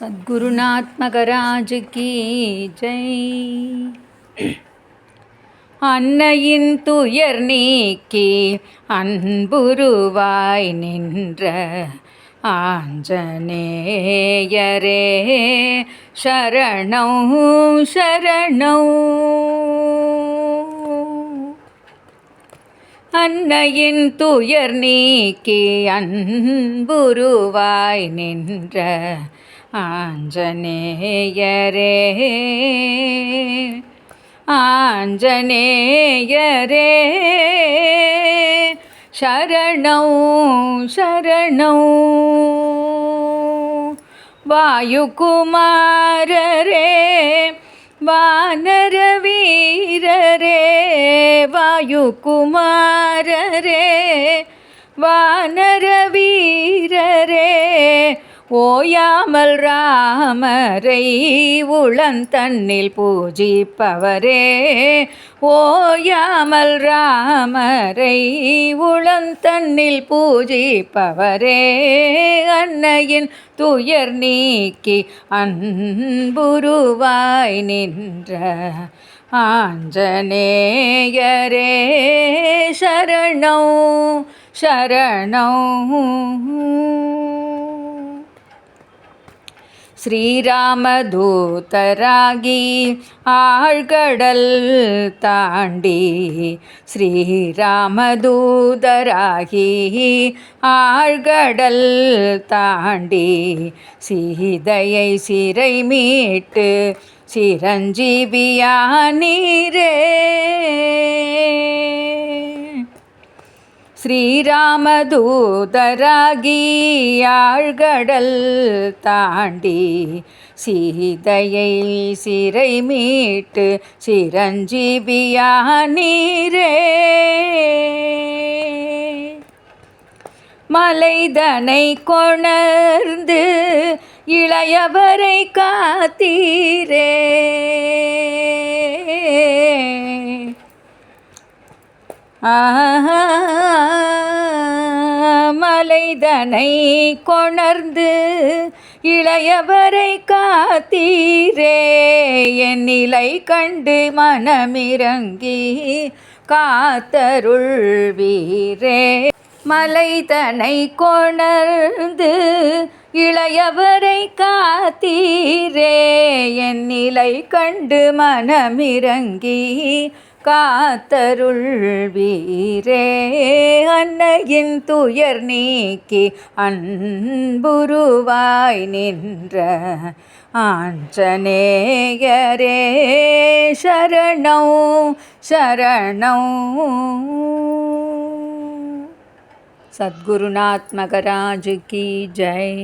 Satgurunath key Jai. அன்னையின் துயர் நீக்கி அன்புருவாய் நின்ற ஆஞ்சநேயரே சரணம் சரணம் அன்னையின் துயர் நீக்கி அன்புருவாய் நின்ற ஆஞ்சநேயரே ஆஞ்சநேயரே சரணம் சரணம் வாயுகுமாரரே வானர வீரரே வாயுகுமாரரே வானர வீரரே ஓயாமல் ராமரை உளந்தண்ணில் பூஜிப்பவரே ஓயாமல் ராமரை உளந்தண்ணில் பூஜிப்பவரே அன்னையின் துயர் நீக்கி அன்புருவாய் நின்ற ஆஞ்சநேயரே சரணம் சரணம். ஸ்ரீராமதூதராகி ஆழ்கடல் தாண்டி ஸ்ரீராமதூதராகி ஆழ்கடல் தாண்டி சீதையை சிறை மீட்டு சிரஞ்சீவியா நீரே. ஸ்ரீராமதூதராகி ஆழ்கடல் தாண்டி சீதையை சிறை மீட்டு சிரஞ்சீவியா நீரே. மலைதனை கொணர்ந்து இளையவரை காத்தீரே. ஆஹா. மலைதனை கொணர்ந்து இளையவரை காத்தீரே. என் நிலை கண்டு மனமிறங்கி காத்தருள் வீரே. மலைதனை கொணர்ந்து இளையவரை காத்தீரே என் நிலை கண்டு மனமிறங்கி காத்தருள் வீரே அன்னையின் துயர் நீக்கி அன்புருவாய் நின்ற ஆஞ்சநேயரே சரணம் சரணம். சத்குருநாத் மகராஜ் கி ஜெய்